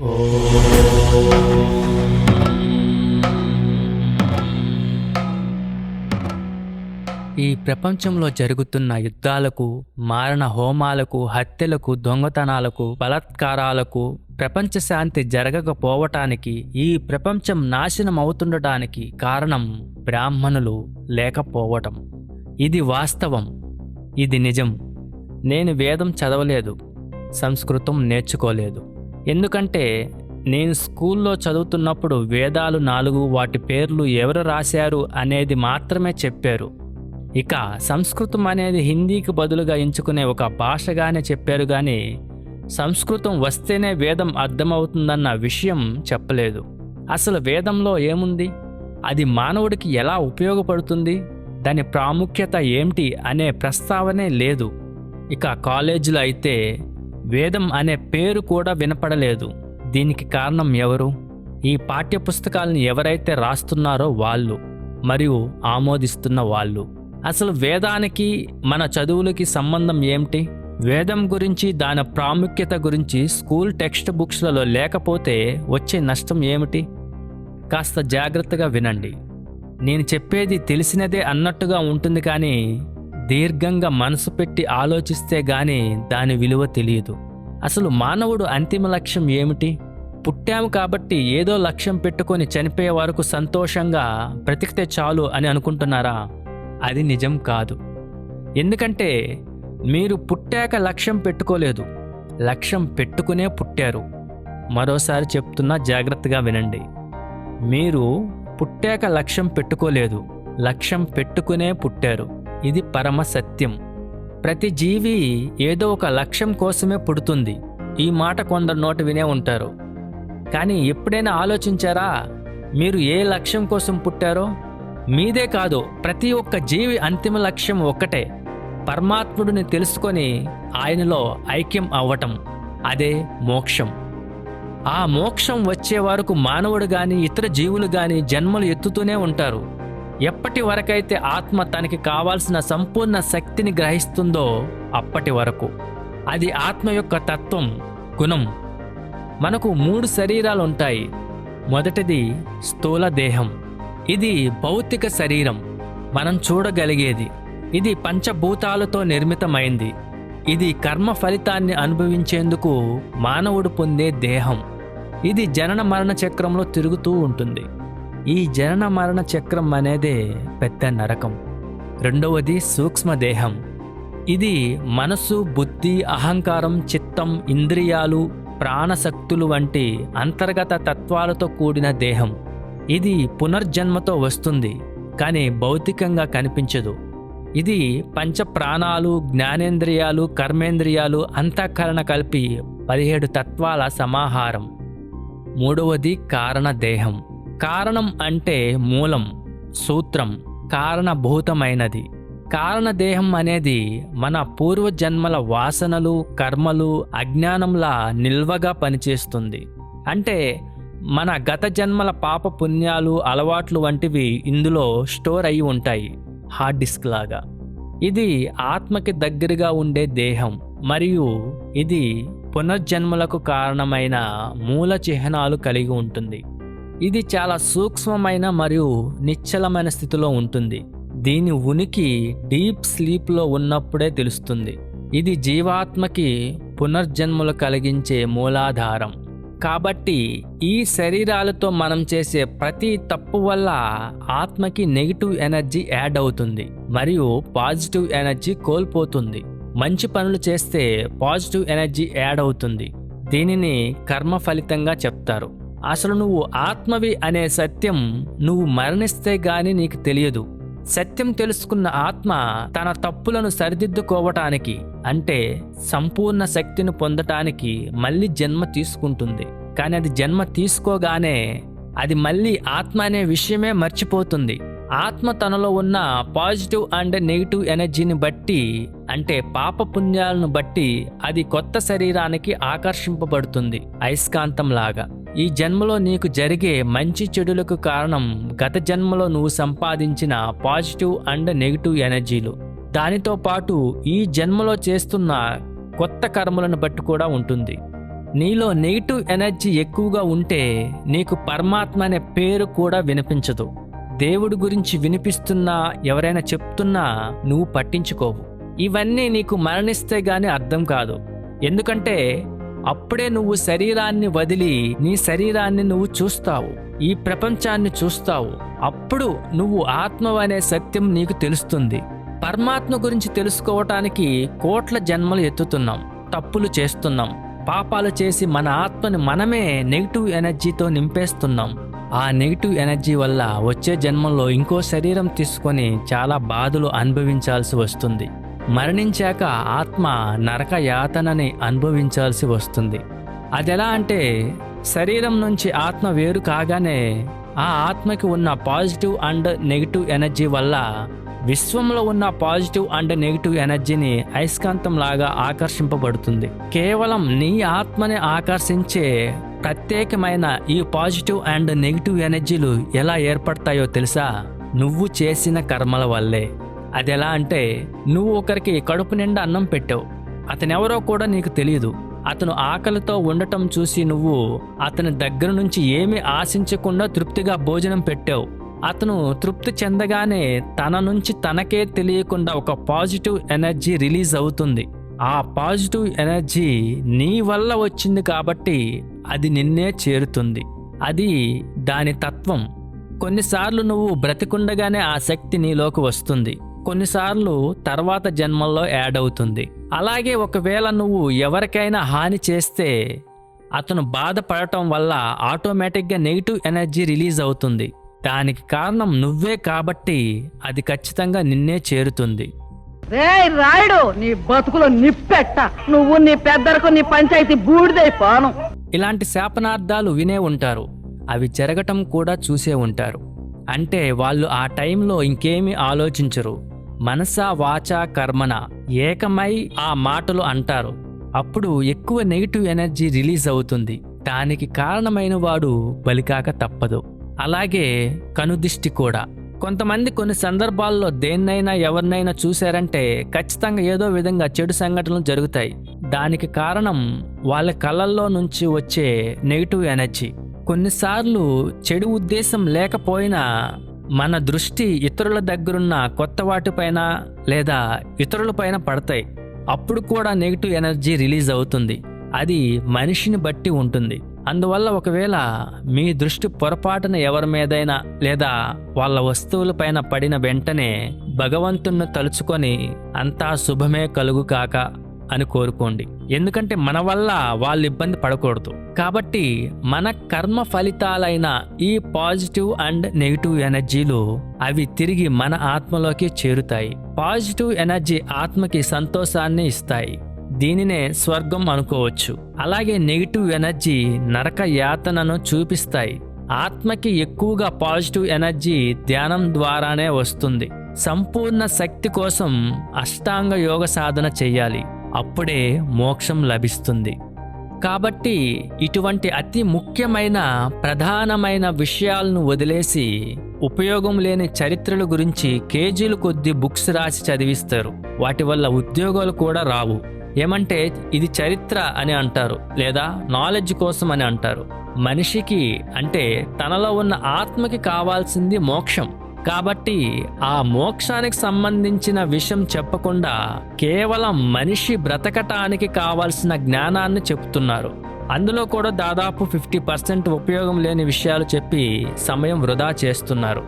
ఈ ప్రపంచంలో జరుగుతున్న యుద్ధాలకు మారణ హోమాలకు హత్యలకు దొంగతనాలకు బలాత్కారాలకు ప్రపంచ శాంతి జరగకపోవటానికి ఈ ప్రపంచం నాశనం అవుతుండటానికి కారణం బ్రాహ్మణులు లేకపోవటం. ఇది వాస్తవం. ఇది నిజం. నేను వేదం చదవలేదు. సంస్కృతం నేర్చుకోలేదు. ఎందుకంటే నేను స్కూల్లో చదువుతున్నప్పుడు వేదాలు నాలుగు వాటి పేర్లు ఎవరు రాశారు అనేది మాత్రమే చెప్పారు. ఇక సంస్కృతం అనేది హిందీకి బదులుగా ఎంచుకునే ఒక భాషగానే చెప్పారు కానీ సంస్కృతం వస్తేనే వేదం అర్థమవుతుందన్న విషయం చెప్పలేదు. అసలు వేదంలో ఏముంది? అది మానవుడికి ఎలా ఉపయోగపడుతుంది? దాని ప్రాముఖ్యత ఏమిటి? అనే ప్రస్తావనే లేదు. ఇక కాలేజీలో అయితే వేదం అనే పేరు కూడా వినపడలేదు. దీనికి కారణం ఎవరు? ఈ పాఠ్య పుస్తకాలను ఎవరైతే రాస్తున్నారో వాళ్ళు మరియు ఆమోదిస్తున్న వాళ్ళు. అసలు వేదానికి మన చదువులకి సంబంధం ఏమిటి? వేదం గురించి దాని ప్రాముఖ్యత గురించి స్కూల్ టెక్స్ట్ బుక్స్లలో లేకపోతే వచ్చే నష్టం ఏమిటి? కాస్త జాగ్రత్తగా వినండి. నేను చెప్పేది తెలిసినదే అన్నట్టుగా ఉంటుంది కానీ దీర్ఘంగా మనసు పెట్టి ఆలోచిస్తే గాని దాని విలువ తెలియదు. అసలు మానవుడు అంతిమ లక్ష్యం ఏమిటి? పుట్టాము కాబట్టి ఏదో లక్ష్యం పెట్టుకొని చనిపోయే వరకు సంతోషంగా బ్రతికితే చాలు అని అనుకుంటున్నారా? అది నిజం కాదు. ఎందుకంటే మీరు పుట్టాక లక్ష్యం పెట్టుకోలేదు. లక్ష్యం పెట్టుకునే పుట్టారు. మరోసారి చెప్తున్నా జాగ్రత్తగా వినండి. మీరు పుట్టాక లక్ష్యం పెట్టుకోలేదు. లక్ష్యం పెట్టుకునే పుట్టారు. ఇది పరమ సత్యం ప్రతి జీవి ఏదో ఒక లక్ష్యం కోసమే పుడుతుంది. ఈ మాట కొందరు నోట వినే ఉంటారు. కానీ ఎప్పుడైనా ఆలోచించారా? మీరు ఏ లక్ష్యం కోసం పుట్టారో? మీదే కాదు ప్రతి ఒక్క జీవి అంతిమ లక్ష్యం ఒక్కటే. పరమాత్ముడిని తెలుసుకొని ఆయనలో ఐక్యం అవ్వటం అదే మోక్షం. ఆ మోక్షం వచ్చే వరకు మానవుడు గాని ఇతర జీవులు గాని జన్మలు ఎత్తుతూనే ఉంటారు. ఎప్పటి వరకైతే ఆత్మ తనకి కావాల్సిన సంపూర్ణ శక్తిని గ్రహిస్తుందో అప్పటి వరకు. అది ఆత్మ యొక్క తత్వం గుణం. మనకు మూడు శరీరాలు ఉంటాయి. మొదటిది స్థూల దేహం. ఇది భౌతిక శరీరం. మనం చూడగలిగేది. ఇది పంచభూతాలతో నిర్మితమైంది. ఇది కర్మ ఫలితాన్ని అనుభవించేందుకు మానవుడు పొందే దేహం. ఇది జనన మరణ చక్రంలో తిరుగుతూ ఉంటుంది. ఈ జనన మరణ చక్రం అనేదే పెద్ద నరకం. రెండవది సూక్ష్మదేహం ఇది మనసు బుద్ధి అహంకారం చిత్తం ఇంద్రియాలు ప్రాణశక్తులు వంటి అంతర్గత తత్వాలతో కూడిన దేహం. ఇది పునర్జన్మతో వస్తుంది కానీ భౌతికంగా కనిపించదు. ఇది పంచ ప్రాణాలు జ్ఞానేంద్రియాలు కర్మేంద్రియాలు అంతఃకరణ కలిపి పదిహేడు తత్వాల సమాహారం. మూడవది కారణదేహం కారణం అంటే మూలం సూత్రం కారణభూతమైనది. కారణదేహం అనేది మన పూర్వజన్మల వాసనలు కర్మలు అజ్ఞానంలా నిల్వగా పనిచేస్తుంది. అంటే మన గత జన్మల పాప పుణ్యాలు అలవాట్లు వంటివి ఇందులో స్టోర్ అయి ఉంటాయి హార్డ్ డిస్క్ లాగా. ఇది ఆత్మకి దగ్గరగా ఉండే దేహం మరియు ఇది పునర్జన్మలకు కారణమైన మూల చిహ్నాలు కలిగి ఉంటుంది. ఇది చాలా సూక్ష్మమైన మరియు నిశ్చలమైన స్థితిలో ఉంటుంది. దీని ఉనికి డీప్ స్లీప్లో ఉన్నప్పుడే తెలుస్తుంది. ఇది జీవాత్మకి పునర్జన్మలు కలిగించే మూలాధారం. కాబట్టి ఈ శరీరాలతో మనం చేసే ప్రతి తప్పు వల్ల ఆత్మకి నెగిటివ్ ఎనర్జీ యాడ్ అవుతుంది మరియు పాజిటివ్ ఎనర్జీ కోల్పోతుంది. మంచి పనులు చేస్తే పాజిటివ్ ఎనర్జీ యాడ్ అవుతుంది. దీనిని కర్మ ఫలితంగా చెప్తారు. అసలు నువ్వు ఆత్మవి అనే సత్యం నువ్వు మరణిస్తే గాని నీకు తెలియదు. సత్యం తెలుసుకున్న ఆత్మ తన తప్పులను సరిదిద్దుకోవటానికి అంటే సంపూర్ణ శక్తిని పొందటానికి మళ్ళీ జన్మ తీసుకుంటుంది. కానీ అది జన్మ తీసుకోగానే అది మళ్ళీ ఆత్మ అనే విషయమే మర్చిపోతుంది. ఆత్మ తనలో ఉన్న పాజిటివ్ అండ్ నెగిటివ్ ఎనర్జీని బట్టి అంటే పాప పుణ్యాలను బట్టి అది కొత్త శరీరానికి ఆకర్షింపబడుతుంది అయస్కాంతం లాగా ఈ జన్మలో నీకు జరిగే మంచి చెడులకు కారణం గత జన్మలో నువ్వు సంపాదించిన పాజిటివ్ అండ్ నెగిటివ్ ఎనర్జీలు. దానితో పాటు ఈ జన్మలో చేస్తున్న కొత్త కర్మలను బట్టి కూడా ఉంటుంది. నీలో నెగిటివ్ ఎనర్జీ ఎక్కువగా ఉంటే నీకు పరమాత్మ అనే పేరు కూడా వినిపించదు. దేవుడి గురించి వినిపిస్తున్నా ఎవరైనా చెప్తున్నా నువ్వు పట్టించుకోవు. ఇవన్నీ నీకు మరణిస్తే గాని అర్థం కాదు. ఎందుకంటే అప్పుడే నువ్వు శరీరాన్ని వదిలి నీ శరీరాన్ని నువ్వు చూస్తావు ఈ ప్రపంచాన్ని చూస్తావు. అప్పుడు నువ్వు ఆత్మ అనే సత్యం నీకు తెలుస్తుంది. పరమాత్మ గురించి తెలుసుకోవటానికి కోట్ల జన్మలు ఎత్తుతున్నాం తప్పులు చేస్తున్నాం పాపాలు చేసి మన ఆత్మని మనమే నెగిటివ్ ఎనర్జీతో నింపేస్తున్నాం. ఆ నెగిటివ్ ఎనర్జీ వల్ల వచ్చే జన్మల్లో ఇంకో శరీరం తీసుకొని చాలా బాధలు అనుభవించాల్సి వస్తుంది. మరణించాక ఆత్మ నరక యాతనని అనుభవించాల్సి వస్తుంది. అదెలా అంటే శరీరం నుంచి ఆత్మ వేరు కాగానే ఆ ఆత్మకి ఉన్న పాజిటివ్ అండ్ నెగిటివ్ ఎనర్జీ వల్ల విశ్వంలో ఉన్న పాజిటివ్ అండ్ నెగిటివ్ ఎనర్జీని అయస్కాంతం లాగా ఆకర్షింపబడుతుంది. కేవలం నీ ఆత్మని ఆకర్షించే ప్రత్యేకమైన ఈ పాజిటివ్ అండ్ నెగిటివ్ ఎనర్జీలు ఎలా ఏర్పడతాయో తెలుసా? నువ్వు చేసిన కర్మల వల్లే. అది ఎలా అంటే నువ్వు ఒకరికి కడుపు నిండా అన్నం పెట్టావు. అతనెవరో కూడా నీకు తెలియదు అతను ఆకలితో ఉండటం చూసి నువ్వు అతని దగ్గర నుంచి ఏమీ ఆశించకుండా తృప్తిగా భోజనం పెట్టావు. అతను తృప్తి చెందగానే తన నుంచి తనకే తెలియకుండా ఒక పాజిటివ్ ఎనర్జీ రిలీజ్ అవుతుంది. ఆ పాజిటివ్ ఎనర్జీ నీ వల్ల వచ్చింది కాబట్టి అది నిన్నే చేరుతుంది. అది దాని తత్వం. కొన్నిసార్లు నువ్వు బ్రతికుండగానే ఆ శక్తి నీలోకి వస్తుంది. కొన్నిసార్లు తర్వాత జన్మల్లో యాడ్ అవుతుంది. అలాగే ఒకవేళ నువ్వు ఎవరికైనా హాని చేస్తే అతను బాధపడటం వల్ల ఆటోమేటిక్గా నెగిటివ్ ఎనర్జీ రిలీజ్ అవుతుంది. దానికి కారణం నువ్వే కాబట్టి అది ఖచ్చితంగా నిన్నే చేరుతుంది. రాయుడు నీ బతుకులో నిప్పెట్ట. నువ్వు నీ పెద్దలకు నీ పంచాయతీ బూడిదైపోను ఇలాంటి శాపనార్థాలు వినే ఉంటారు. అవి జరగటం కూడా చూసే ఉంటారు. అంటే వాళ్ళు ఆ టైంలో ఇంకేమీ ఆలోచించరు. మనసా వాచా కర్మన ఏకమై ఆ మాటలు అంటారు. అప్పుడు ఎక్కువ నెగిటివ్ ఎనర్జీ రిలీజ్ అవుతుంది. దానికి కారణమైన వాడు బలికాక తప్పదు. అలాగే కనుదిష్టి కూడా. కొంతమంది కొన్ని సందర్భాల్లో దేన్నైనా ఎవరినైనా చూశారంటే ఖచ్చితంగా ఏదో విధంగా చెడు సంఘటనలు జరుగుతాయి. దానికి కారణం వాళ్ళ కళ్ళల్లో నుంచి వచ్చే నెగిటివ్ ఎనర్జీ. కొన్నిసార్లు చెడు ఉద్దేశం లేకపోయినా మన దృష్టి ఇతరుల దగ్గరున్న కొత్త వాటిపైన లేదా ఇతరులపైన పడతాయి. అప్పుడు కూడా నెగిటివ్ ఎనర్జీ రిలీజ్ అవుతుంది. అది మనిషిని బట్టి ఉంటుంది. అందువల్ల ఒకవేళ మీ దృష్టి పొరపాటున ఎవరి మీదైనా లేదా వాళ్ళ వస్తువులపైన పడిన వెంటనే భగవంతుణ్ణి తలుచుకొని అంతా శుభమే కలుగు కాక అని కోరుకోండి. ఎందుకంటే మన వల్ల వాళ్ళు ఇబ్బంది పడకూడదు. కాబట్టి మన కర్మ ఫలితాలైన ఈ పాజిటివ్ అండ్ నెగిటివ్ ఎనర్జీలు అవి తిరిగి మన ఆత్మలోకి చేరుతాయి. పాజిటివ్ ఎనర్జీ ఆత్మకి సంతోషాన్ని ఇస్తాయి. దీనినే స్వర్గం అనుకోవచ్చు. అలాగే నెగిటివ్ ఎనర్జీ నరక యాతనను చూపిస్తాయి. ఆత్మకి ఎక్కువగా పాజిటివ్ ఎనర్జీ ధ్యానం ద్వారానే వస్తుంది. సంపూర్ణ శక్తి కోసం అష్టాంగ యోగ సాధన చెయ్యాలి అప్పుడే మోక్షం లభిస్తుంది. కాబట్టి ఇటువంటి అతి ముఖ్యమైన ప్రధానమైన విషయాలను వదిలేసి ఉపయోగం లేని చరిత్రల గురించి కేజీలు కొద్ది బుక్స్ రాసి చదివిస్తారు. వాటి వల్ల ఉద్యోగాలు కూడా రావు. ఏమంటే ఇది చరిత్ర అని అంటారు లేదా నాలెడ్జ్ కోసం అని అంటారు. మనిషికి అంటే తనలో ఉన్న ఆత్మకి కావాల్సింది మోక్షం. కాబట్టి ఆ మోక్షానికి సంబంధించిన విషయం చెప్పకుండా కేవలం మనిషి బ్రతకటానికి కావాల్సిన జ్ఞానాన్ని చెప్తున్నారు అందులో కూడా దాదాపు ఫిఫ్టీ పర్సెంట్ ఉపయోగం లేని విషయాలు చెప్పి సమయం వృధా చేస్తున్నారు.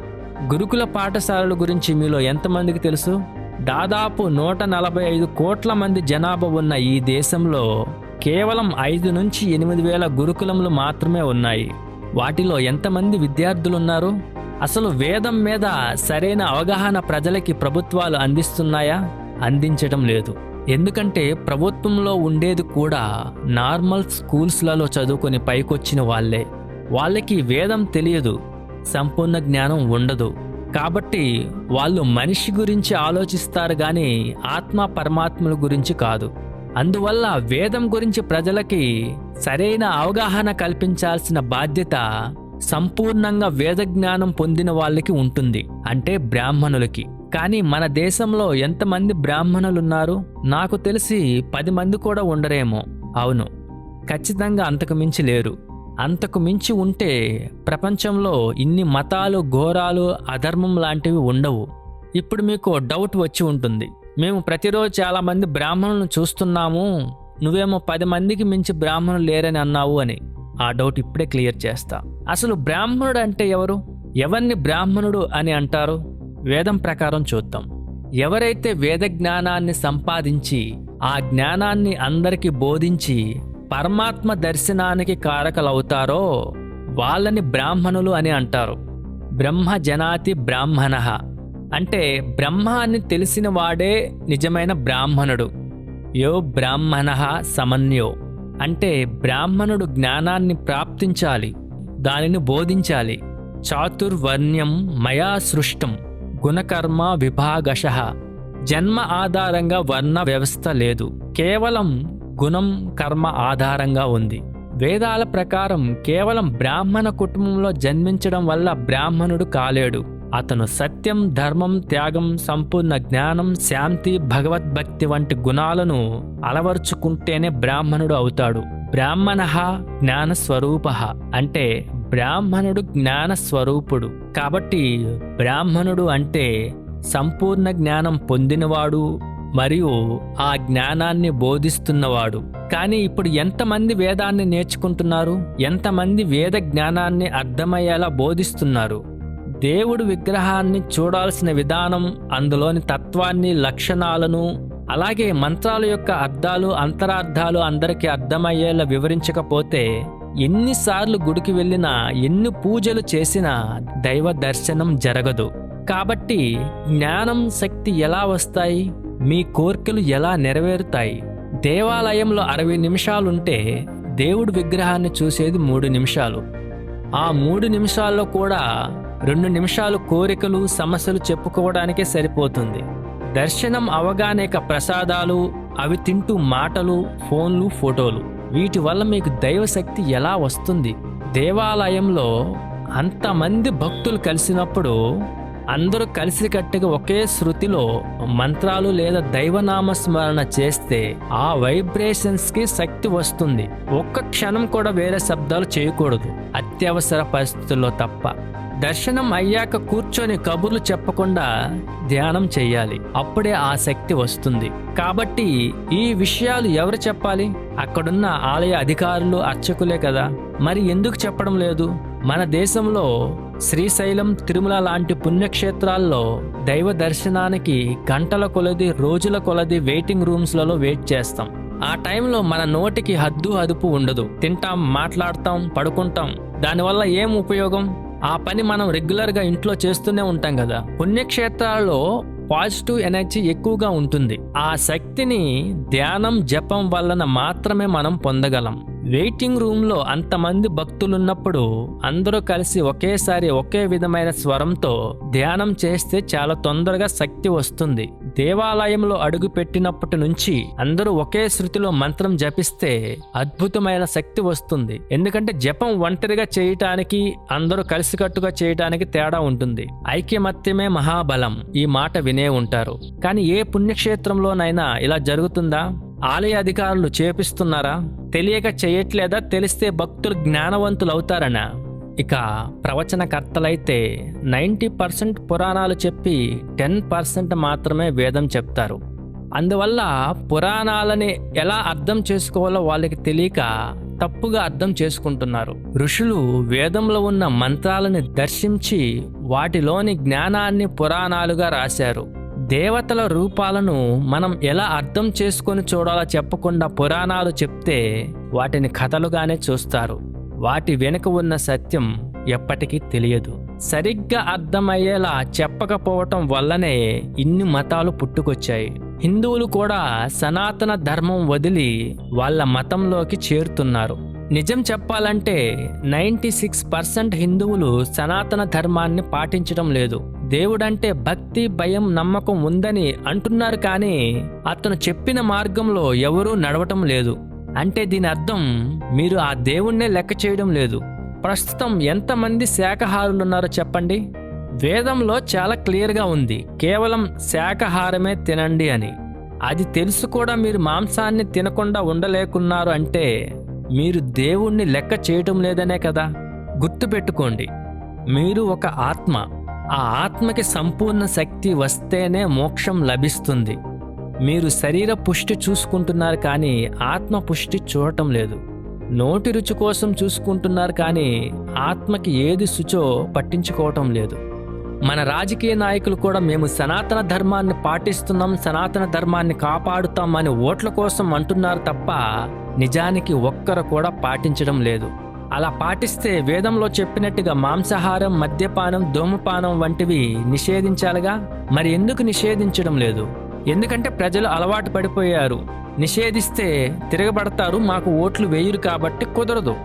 గురుకుల పాఠశాలల గురించి మీలో ఎంతమందికి తెలుసు? దాదాపు నూట నలభై ఐదు కోట్ల మంది జనాభా ఉన్న ఈ దేశంలో కేవలం ఐదు నుంచి ఎనిమిది వేల గురుకులములు మాత్రమే ఉన్నాయి. వాటిలో ఎంతమంది విద్యార్థులున్నారు? అసలు వేదం మీద సరైన అవగాహన ప్రజలకి ప్రభుత్వాలు అందిస్తున్నాయా? అందించడం లేదు. ఎందుకంటే ప్రభుత్వంలో ఉండేది కూడా నార్మల్ స్కూల్స్లలో చదువుకొని పైకొచ్చిన వాళ్ళే. వాళ్ళకి వేదం తెలియదు సంపూర్ణ జ్ఞానం ఉండదు. కాబట్టి వాళ్ళు మనిషి గురించి ఆలోచిస్తారు కానీ ఆత్మ పరమాత్మల గురించి కాదు. అందువల్ల వేదం గురించి ప్రజలకి సరైన అవగాహన కల్పించాల్సిన బాధ్యత సంపూర్ణంగా వేద జ్ఞానం పొందిన వాళ్ళకి ఉంటుంది అంటే బ్రాహ్మణులకి. కానీ మన దేశంలో ఎంతమంది బ్రాహ్మణులున్నారు? నాకు తెలిసి పది మంది కూడా ఉండరేమో. అవును ఖచ్చితంగా అంతకు మించి లేరు. అంతకు మించి ఉంటే ప్రపంచంలో ఇన్ని మతాలు ఘోరాలు అధర్మం లాంటివి ఉండవు. ఇప్పుడు మీకు డౌట్ వచ్చి ఉంటుంది. మేము ప్రతిరోజు చాలామంది బ్రాహ్మణులను చూస్తున్నాము. నువ్వేమో పది మందికి మించి బ్రాహ్మణులు లేరని అన్నావు అని ఆ డౌట్ ఇప్పుడే క్లియర్ చేస్తా. అసలు బ్రాహ్మణుడు అంటే ఎవరు? ఎవరిని బ్రాహ్మణుడు అని అంటారు? వేదం ప్రకారం చూద్దాం. ఎవరైతే వేద జ్ఞానాన్ని సంపాదించి ఆ జ్ఞానాన్ని అందరికీ బోధించి పరమాత్మ దర్శనానికి కారకలవుతారో వాళ్ళని బ్రాహ్మణులు అని అంటారు. బ్రహ్మ జనాతి బ్రాహ్మణ. అంటే బ్రహ్మ అని తెలిసిన వాడే నిజమైన బ్రాహ్మణుడు. యో బ్రాహ్మణ సమన్యో. అంటే బ్రాహ్మణుడు జ్ఞానాన్ని ప్రాప్తించాలి దానిని బోధించాలి. చాతుర్వర్ణ్యం మయా సృష్టం గుణకర్మ విభాగశ. జన్మ ఆధారంగా వర్ణ వ్యవస్థ లేదు కేవలం గుణం కర్మ ఆధారంగా ఉంది. వేదాల ప్రకారం కేవలం బ్రాహ్మణ కుటుంబంలో జన్మించడం వల్ల బ్రాహ్మణుడు కాలేడు. అతను సత్యం ధర్మం త్యాగం సంపూర్ణ జ్ఞానం శాంతి భగవద్భక్తి వంటి గుణాలను అలవర్చుకుంటేనే బ్రాహ్మణుడు అవుతాడు. బ్రాహ్మణ జ్ఞానస్వరూప అంటే బ్రాహ్మణుడు జ్ఞాన స్వరూపుడు కాబట్టి బ్రాహ్మణుడు అంటే సంపూర్ణ జ్ఞానం పొందినవాడు మరియు ఆ జ్ఞానాన్ని బోధిస్తున్నవాడు. కానీ ఇప్పుడు ఎంతమంది వేదాన్ని నేర్చుకుంటున్నారు? ఎంతమంది వేద జ్ఞానాన్ని అర్థమయ్యేలా బోధిస్తున్నారు? దేవుడు విగ్రహాన్ని చూడాల్సిన విధానం అందులోని తత్వాన్ని లక్షణాలను అలాగే మంత్రాల యొక్క అర్థాలు అంతరార్థాలు అందరికీ అర్థమయ్యేలా వివరించకపోతే ఎన్నిసార్లు గుడికి వెళ్ళినా ఎన్ని పూజలు చేసినా దైవ దర్శనం జరగదు. కాబట్టి జ్ఞానం శక్తి ఎలా వస్తాయి? మీ కోర్కెలు ఎలా నెరవేరుతాయి? దేవాలయంలో అరవై నిమిషాలుంటే దేవుడు విగ్రహాన్ని చూసేది మూడు నిమిషాలు. ఆ మూడు నిమిషాల్లో కూడా రెండు నిమిషాలు కోరికలు సమస్యలు చెప్పుకోవడానికే సరిపోతుంది. దర్శనం అవగానే ప్రసాదాలు అవి తింటూ మాటలు ఫోన్లు ఫోటోలు. వీటి వల్ల మీకు దైవశక్తి ఎలా వస్తుంది? దేవాలయంలో అంతమంది భక్తులు కలిసినప్పుడు అందరూ కలిసికట్టుగా ఒకే శృతిలో మంత్రాలు లేదా దైవనామ స్మరణ చేస్తే ఆ వైబ్రేషన్స్కి శక్తి వస్తుంది. ఒక్క క్షణం కూడా వేరే శబ్దాలు చేయకూడదు. అత్యవసర పరిస్థితుల్లో తప్ప. దర్శనం అయ్యాక కూర్చొని కబుర్లు చెప్పకుండా ధ్యానం చెయ్యాలి. అప్పుడే ఆ శక్తి వస్తుంది. కాబట్టి ఈ విషయాలు ఎవరు చెప్పాలి? అక్కడున్న ఆలయ అధికారులు అర్చకులే కదా. మరి ఎందుకు చెప్పడం లేదు? మన దేశంలో శ్రీశైలం తిరుమల లాంటి పుణ్యక్షేత్రాల్లో దైవ దర్శనానికి గంటల కొలది రోజుల కొలది వెయిటింగ్ రూమ్స్లలో వెయిట్ చేస్తాం. ఆ టైంలో మన నోటికి హద్దు అదుపు ఉండదు. తింటాం మాట్లాడతాం పడుకుంటాం. దానివల్ల ఏం ఉపయోగం? ఆ పని మనం రెగ్యులర్గా ఇంట్లో చేస్తూనే ఉంటాం కదా. పుణ్యక్షేత్రాల్లో పాజిటివ్ ఎనర్జీ ఎక్కువగా ఉంటుంది. ఆ శక్తిని ధ్యానం జపం వలన మాత్రమే మనం పొందగలం. వెయిటింగ్ రూమ్లో అంతమంది భక్తులున్నప్పుడు అందరూ కలిసి ఒకేసారి ఒకే విధమైన స్వరంతో ధ్యానం చేస్తే చాలా తొందరగా శక్తి వస్తుంది. దేవాలయంలో అడుగు పెట్టినప్పటి నుంచి అందరూ ఒకే శృతిలో మంత్రం జపిస్తే అద్భుతమైన శక్తి వస్తుంది. ఎందుకంటే జపం ఒంటరిగా చేయటానికి అందరూ కలిసికట్టుగా చేయటానికి తేడా ఉంటుంది. ఐక్యమత్యమే మహాబలం. ఈ మాట వినే ఉంటారు. కానీ ఏ పుణ్యక్షేత్రంలోనైనా ఇలా జరుగుతుందా? ఆలయ అధికారులు చేపిస్తున్నారా? తెలియక చేయట్లేదా? తెలిస్తే భక్తులు జ్ఞానవంతులవుతారనా. ఇక ప్రవచనకర్తలైతే నైంటీ పర్సెంట్ పురాణాలు చెప్పి టెన్ పర్సెంట్ మాత్రమే వేదం చెప్తారు. అందువల్ల పురాణాలని ఎలా అర్థం చేసుకోవాలో వాళ్ళకి తెలియక తప్పుగా అర్థం చేసుకుంటున్నారు. ఋషులు వేదంలో ఉన్న మంత్రాలని దర్శించి వాటిలోని జ్ఞానాన్ని పురాణాలుగా రాశారు. దేవతల రూపాలను మనం ఎలా అర్థం చేసుకొని చూడాలో చెప్పకుండా పురాణాలు చెప్తే వాటిని కథలుగానే చూస్తారు. వాటి వెనుక ఉన్న సత్యం ఎప్పటికీ తెలియదు. సరిగ్గా అర్థమయ్యేలా చెప్పకపోవటం వల్లనే ఇన్ని మతాలు పుట్టుకొచ్చాయి. హిందువులు కూడా సనాతన ధర్మం వదిలి వాళ్ళ మతంలోకి చేరుతున్నారు. నిజం చెప్పాలంటే నైంటీ సిక్స్ పర్సెంట్ హిందువులు సనాతన ధర్మాన్ని పాటించడం లేదు. దేవుడంటే భక్తి భయం నమ్మకం ఉందని అంటున్నారు కానీ అతను చెప్పిన మార్గంలో ఎవరూ నడవటం లేదు. అంటే దీని అర్థం మీరు ఆ దేవుణ్ణే లెక్క చేయడం లేదు. ప్రస్తుతం ఎంతమంది శాఖహారులు ఉన్నారో చెప్పండి? వేదంలో చాలా క్లియర్గా ఉంది. కేవలం శాఖాహారమే తినండి అని. అది తెలుసు కూడా మీరు మాంసాన్ని తినకుండా ఉండలేకున్నారు అంటే మీరు దేవుణ్ణి లెక్క చేయటం లేదనే కదా? గుర్తుపెట్టుకోండి. మీరు ఒక ఆత్మ. ఆ ఆత్మకి సంపూర్ణ శక్తి వస్తేనే మోక్షం లభిస్తుంది. మీరు శరీర పుష్టి చూసుకుంటున్నారు కానీ ఆత్మ పుష్టి చూడటం లేదు. నోటి రుచి కోసం చూసుకుంటున్నారు కానీ ఆత్మకి ఏది శుచో పట్టించుకోవటం లేదు. మన రాజకీయ నాయకులు కూడా మేము సనాతన ధర్మాన్ని పాటిస్తున్నాం సనాతన ధర్మాన్ని కాపాడుతాం అని ఓట్ల కోసం అంటున్నారు తప్ప నిజానికి ఒక్కరు కూడా పాటించడం లేదు. అలా పాటిస్తే వేదంలో చెప్పినట్టుగా మాంసాహారం మద్యపానం ధూమపానం వంటివి నిషేధించాలిగా? మరి ఎందుకు నిషేధించడం లేదు? ఎందుకంటే ప్రజలు అలవాటు పడిపోయారు. నిషేధిస్తే తిరగబడతారు మాకు ఓట్లు వేయరు కాబట్టి కుదరదు.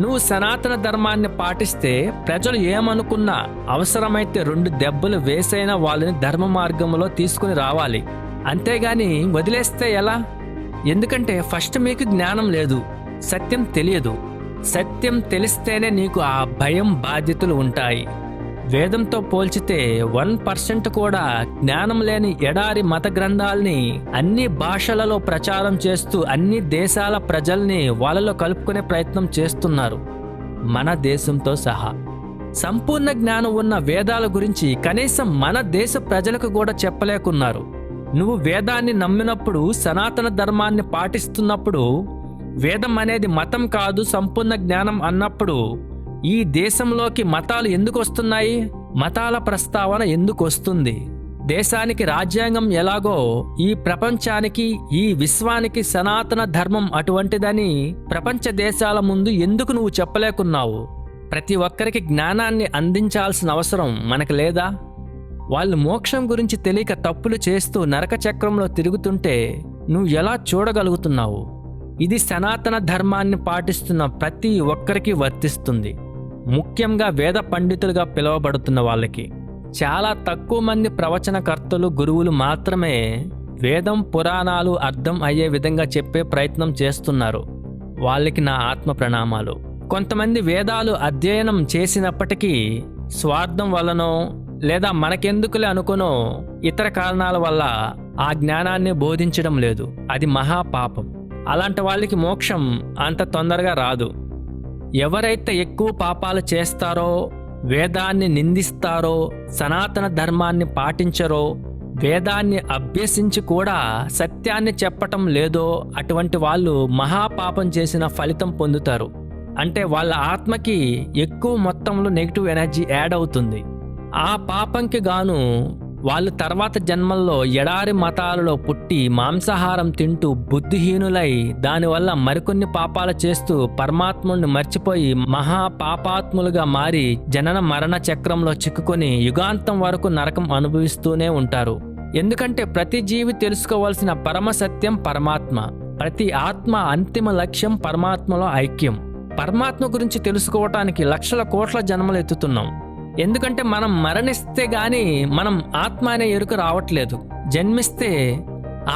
నువ్వు సనాతన ధర్మాన్ని పాటిస్తే ప్రజలు ఏమనుకున్నా అవసరమైతే రెండు దెబ్బలు వేసైనా వాళ్ళని ధర్మ మార్గంలో తీసుకుని రావాలి. అంతేగాని వదిలేస్తే ఎలా? ఎందుకంటే ఫస్ట్ మీకు జ్ఞానం లేదు సత్యం తెలియదు. సత్యం తెలిస్తేనే నీకు ఆ భయం బాధ్యతలు ఉంటాయి. వేదంతో పోల్చితే వన్ పర్సెంట్ కూడా జ్ఞానం లేని ఎడారి మత గ్రంథాల్ని అన్ని భాషలలో ప్రచారం చేస్తూ అన్ని దేశాల ప్రజల్ని వాళ్ళలో కలుపుకునే ప్రయత్నం చేస్తున్నారు. మన దేశంతో సహా. సంపూర్ణ జ్ఞానం ఉన్న వేదాల గురించి కనీసం మన దేశ ప్రజలకు కూడా చెప్పలేకున్నారు. నువ్వు వేదాన్ని నమ్మినప్పుడు సనాతన ధర్మాన్ని పాటిస్తున్నప్పుడు వేదం అనేది మతం కాదు సంపూర్ణ జ్ఞానం అన్నప్పుడు ఈ దేశంలోకి మతాలు ఎందుకు వస్తున్నాయి? మతాల ప్రస్తావన ఎందుకు వస్తుంది? దేశానికి రాజ్యాంగం ఎలాగో ఈ ప్రపంచానికి ఈ విశ్వానికి సనాతన ధర్మం అటువంటిదని ప్రపంచ దేశాల ముందు ఎందుకు నువ్వు చెప్పలేకున్నావు? ప్రతి ఒక్కరికి జ్ఞానాన్ని అందించాల్సిన అవసరం మనకు లేదా? వాళ్ళు మోక్షం గురించి తెలియక తప్పులు చేస్తూ నరక చక్రంలో తిరుగుతుంటే నువ్వు ఎలా చూడగలుగుతున్నావు? ఇది సనాతన ధర్మాన్ని పాటిస్తున్న ప్రతి ఒక్కరికి వర్తిస్తుంది. ముఖ్యంగా వేద పండితులుగా పిలువబడుతున్న వాళ్ళకి. చాలా తక్కువ మంది ప్రవచనకర్తలు గురువులు మాత్రమే వేదం పురాణాలు అర్థం అయ్యే విధంగా చెప్పే ప్రయత్నం చేస్తున్నారు. వాళ్ళకి నా ఆత్మ ప్రణామాలు. కొంతమంది వేదాలు అధ్యయనం చేసినప్పటికీ స్వార్థం వల్లనో లేదా మనకెందుకులే అనుకునో ఇతర కారణాల వల్ల ఆ జ్ఞానాన్ని బోధించడం లేదు. అది మహాపాపం. అలాంటి వాళ్ళకి మోక్షం అంత తొందరగా రాదు. ఎవరైతే ఎక్కువ పాపాలు చేస్తారో వేదాన్ని నిందిస్తారో సనాతన ధర్మాన్ని పాటించరో వేదాన్ని అభ్యసించి కూడా సత్యాన్ని చెప్పటం లేదో అటువంటి వాళ్ళు మహాపాపం చేసిన ఫలితం పొందుతారు. అంటే వాళ్ళ ఆత్మకి ఎక్కువ మొత్తంలో నెగిటివ్ ఎనర్జీ యాడ్ అవుతుంది. ఆ పాపంకి గాను వాళ్ళు తర్వాత జన్మల్లో ఎడారి మతాలలో పుట్టి మాంసాహారం తింటూ బుద్ధిహీనులై దానివల్ల మరికొన్ని పాపాలు చేస్తూ పరమాత్ముడిని మర్చిపోయి మహా పాపాత్ములుగా మారి జనన మరణ చక్రంలో చిక్కుకొని యుగాంతం వరకు నరకం అనుభవిస్తూనే ఉంటారు. ఎందుకంటే ప్రతి జీవి తెలుసుకోవాల్సిన పరమ సత్యం పరమాత్మ. ప్రతి ఆత్మ అంతిమ లక్ష్యం పరమాత్మలో ఐక్యం. పరమాత్మ గురించి తెలుసుకోవటానికి లక్షల కోట్ల జన్మలు ఎత్తుతున్నాం. ఎందుకంటే మనం మరణిస్తే గాని మనం ఆత్మ అనే ఎరుక రావట్లేదు. జన్మిస్తే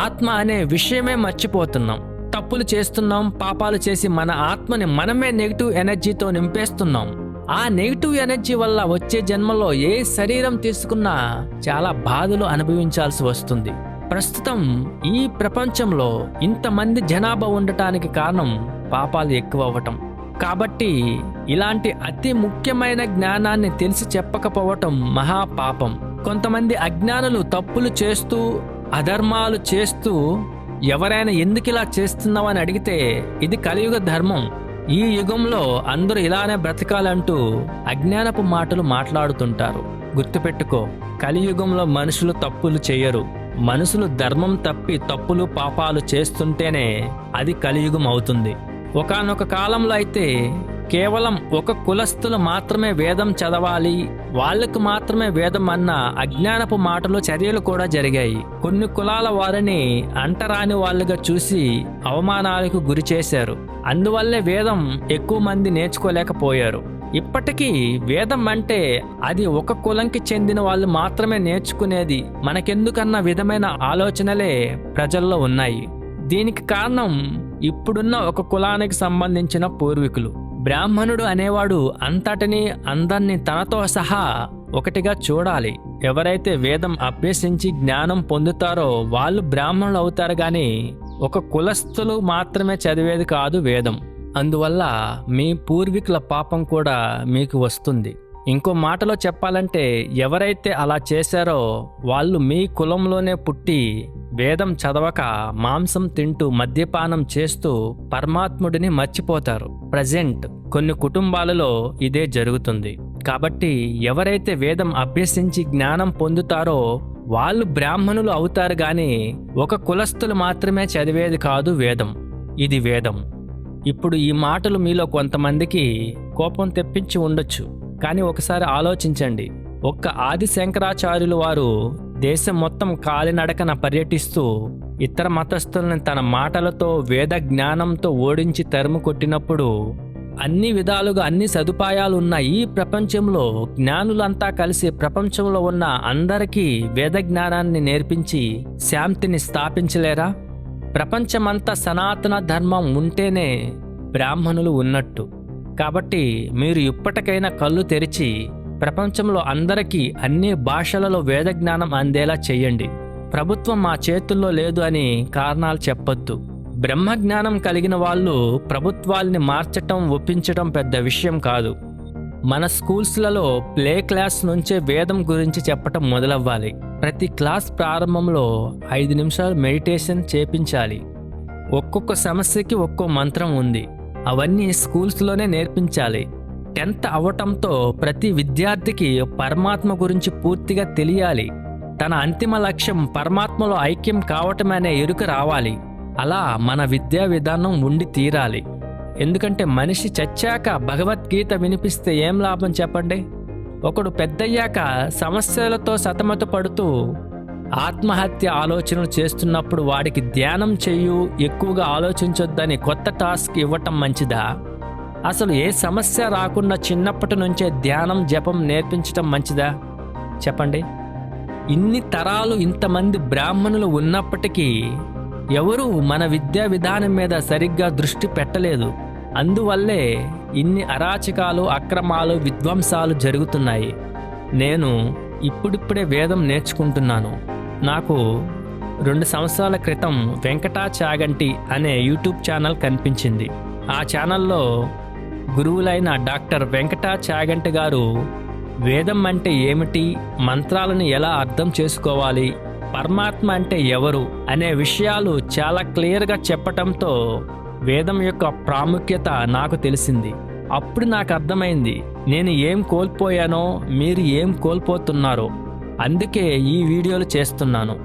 ఆత్మ అనే విషయమే మర్చిపోతున్నాం. తప్పులు చేస్తున్నాం పాపాలు చేసి మన ఆత్మని మనమే నెగిటివ్ ఎనర్జీతో నింపేస్తున్నాం. ఆ నెగిటివ్ ఎనర్జీ వల్ల వచ్చే జన్మలో ఏ శరీరం తీసుకున్నా చాలా బాధలు అనుభవించాల్సి వస్తుంది. ప్రస్తుతం ఈ ప్రపంచంలో ఇంతమంది జనాభా ఉండటానికి కారణం పాపాలు ఎక్కువ అవ్వటం కాబట్టి ఇలాంటి అతి ముఖ్యమైన జ్ఞానాన్ని తెలిసి చెప్పకపోవటం మహాపాపం. కొంతమంది అజ్ఞానులు తప్పులు చేస్తూ అధర్మాలు చేస్తూ ఎవరైనా ఎందుకు ఇలా చేస్తున్నావు అని అడిగితే ఇది కలియుగ ధర్మం. ఈ యుగంలో అందరూ ఇలానే బ్రతకాలంటూ అజ్ఞానపు మాటలు మాట్లాడుతుంటారు. గుర్తుపెట్టుకో కలియుగంలో మనుషులు తప్పులు చేయరు. మనుషులు ధర్మం తప్పి తప్పులు పాపాలు చేస్తుంటేనే అది కలియుగం అవుతుంది. ఒకానొక కాలంలో అయితే కేవలం ఒక కులస్తులు మాత్రమే వేదం చదవాలి వాళ్ళకు మాత్రమే వేదం అన్న అజ్ఞానపు మాటలు చర్యలు కూడా జరిగాయి. కొన్ని కులాల వారిని అంటరాని వాళ్ళుగా చూసి అవమానాలకు గురి చేశారు. అందువల్లే వేదం ఎక్కువ మంది నేర్చుకోలేకపోయారు. ఇప్పటికీ వేదం అంటే అది ఒక కులంకి చెందిన వాళ్ళు మాత్రమే నేర్చుకునేది మనకెందుకన్న విధమైన ఆలోచనలే ప్రజల్లో ఉన్నాయి. దీనికి కారణం ఇప్పుడున్న ఒక కులానికి సంబంధించిన పూర్వీకులు. బ్రాహ్మణుడు అనేవాడు అంతటిని అందర్నీ తనతో సహా ఒకటిగా చూడాలి. ఎవరైతే వేదం అభ్యసించి జ్ఞానం పొందుతారో వాళ్ళు బ్రాహ్మణులు అవుతారు గాని ఒక కులస్థులు మాత్రమే చదివేది కాదు వేదం. అందువల్ల మీ పూర్వీకుల పాపం కూడా మీకు వస్తుంది. ఇంకో మాటలో చెప్పాలంటే ఎవరైతే అలా చేశారో వాళ్ళు మీ కులంలోనే పుట్టి వేదం చదవక మాంసం తింటూ మద్యపానం చేస్తూ పరమాత్ముడిని మర్చిపోతారు. ప్రజెంట్ కొన్ని కుటుంబాలలో ఇదే జరుగుతుంది. కాబట్టి ఎవరైతే వేదం అభ్యసించి జ్ఞానం పొందుతారో వాళ్ళు బ్రాహ్మణులు అవుతారు గాని ఒక కులస్తులు మాత్రమే చదివేది కాదు వేదం. ఇది వేదం. ఇప్పుడు ఈ మాటలు మీలో కొంతమందికి కోపం తెప్పించి ఉండొచ్చు. కానీ ఒకసారి ఆలోచించండి. ఒక్క ఆది శంకరాచార్యులు వారు దేశం మొత్తం కాలినడకన పర్యటిస్తూ ఇతర మతస్థులను తన మాటలతో వేద జ్ఞానంతో ఓడించి తరుము కొట్టినప్పుడు అన్ని విధాలుగా అన్ని సదుపాయాలు ఉన్న ఈ ప్రపంచంలో జ్ఞానులంతా కలిసి ప్రపంచంలో ఉన్న అందరికీ వేద జ్ఞానాన్ని నేర్పించి శాంతిని స్థాపించలేరా? ప్రపంచమంతా సనాతన ధర్మం ఉంటేనే బ్రాహ్మణులు ఉన్నట్టు. కాబట్టి మీరు ఇప్పటికైనా కళ్ళు తెరిచి ప్రపంచంలో అందరికీ అన్ని భాషలలో వేద జ్ఞానం అందేలా చేయండి. ప్రభుత్వం మా చేతుల్లో లేదు అని కారణాలు చెప్పొద్దు. బ్రహ్మ జ్ఞానం కలిగిన వాళ్ళు ప్రభుత్వాల్ని మార్చటం ఒప్పించటం పెద్ద విషయం కాదు. మన స్కూల్స్లలో ప్లే క్లాస్ నుంచే వేదం గురించి చెప్పటం మొదలవ్వాలి. ప్రతి క్లాస్ ప్రారంభంలో ఐదు నిమిషాలు మెడిటేషన్ చేపించాలి. ఒక్కొక్క సమస్యకి ఒక్కో మంత్రం ఉంది. అవన్నీ స్కూల్స్లోనే నేర్పించాలి. టెన్త్ అవటంతో ప్రతి విద్యార్థికి పరమాత్మ గురించి పూర్తిగా తెలియాలి. తన అంతిమ లక్ష్యం పరమాత్మలో ఐక్యం కావటం అనే ఎరుక రావాలి. అలా మన విద్యా విధానం ఉండి తీరాలి. ఎందుకంటే మనిషి చచ్చాక భగవద్గీత వినిపిస్తే ఏం లాభం చెప్పండి? ఒకడు పెద్దయ్యాక సమస్యలతో సతమత పడుతూ ఆత్మహత్య ఆలోచనలు చేస్తున్నప్పుడు వాడికి ధ్యానం చెయ్యు ఎక్కువగా ఆలోచించొద్దని కొత్త టాస్క్ ఇవ్వటం మంచిదా? అసలు ఏ సమస్య రాకుండా చిన్నప్పటి నుంచే ధ్యానం జపం నేర్పించటం మంచిదా? చెప్పండి. ఇన్ని తరాలు ఇంతమంది బ్రాహ్మణులు ఉన్నప్పటికీ ఎవరూ మన విద్యా విధానం మీద సరిగ్గా దృష్టి పెట్టలేదు. అందువల్లే ఇన్ని అరాచకాలు అక్రమాలు విధ్వంసాలు జరుగుతున్నాయి. నేను ఇప్పుడిప్పుడే వేదం నేర్చుకుంటున్నాను. నాకు రెండు సంవత్సరాల క్రితం వెంకటా చాగంటి అనే యూట్యూబ్ ఛానల్ కనిపించింది. ఆ ఛానల్లో గురువులైన డాక్టర్ వెంకటా చాగంటి గారు వేదం అంటే ఏమిటి? మంత్రాలను ఎలా అర్థం చేసుకోవాలి? పరమాత్మ అంటే ఎవరు? అనే విషయాలు చాలా క్లియర్గా చెప్పటంతో వేదం యొక్క ప్రాముఖ్యత నాకు తెలిసింది. అప్పుడు నాకు అర్థమైంది నేను ఏం కోల్పోయానో మీరు ఏం కోల్పోతున్నారో. అందుకే ఈ వీడియోలు చేస్తున్నాను.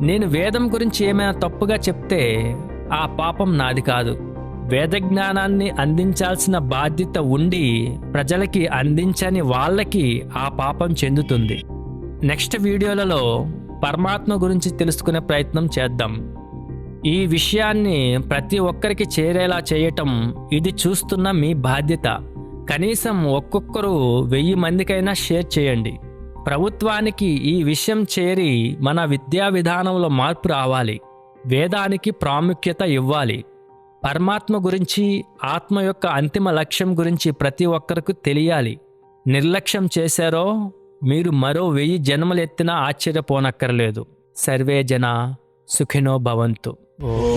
నేను వేదం గురించి ఏమైనా తప్పుగా చెప్తే ఆ పాపం నాది కాదు. వేద జ్ఞానాన్ని అందించాల్సిన బాధ్యత ఉండి ప్రజలకి అందించని వాళ్ళకి ఆ పాపం చెందుతుంది. నెక్స్ట్ వీడియోలలో పరమాత్మ గురించి తెలుసుకునే ప్రయత్నం చేద్దాం. ఈ విషయాన్ని ప్రతి ఒక్కరికి చేరేలా చేయటం ఇది చూస్తున్న మీ బాధ్యత. కనీసం ఒక్కొక్కరు వెయ్యి మందికైనా షేర్ చేయండి. ప్రభుత్వానికి ఈ విషయం చేరి మన విద్యా విధానంలో మార్పు రావాలి. వేదానికి ప్రాముఖ్యత ఇవ్వాలి. పరమాత్మ గురించి ఆత్మ యొక్క అంతిమ లక్ష్యం గురించి ప్రతి ఒక్కరికి తెలియాలి. నిర్లక్ష్యం చేశారో మీరు మరో వెయ్యి జన్మలు ఎత్తినా ఆశ్చర్యపోనక్కర్లేదు. సర్వే జన సుఖినో భవంతు. ఓ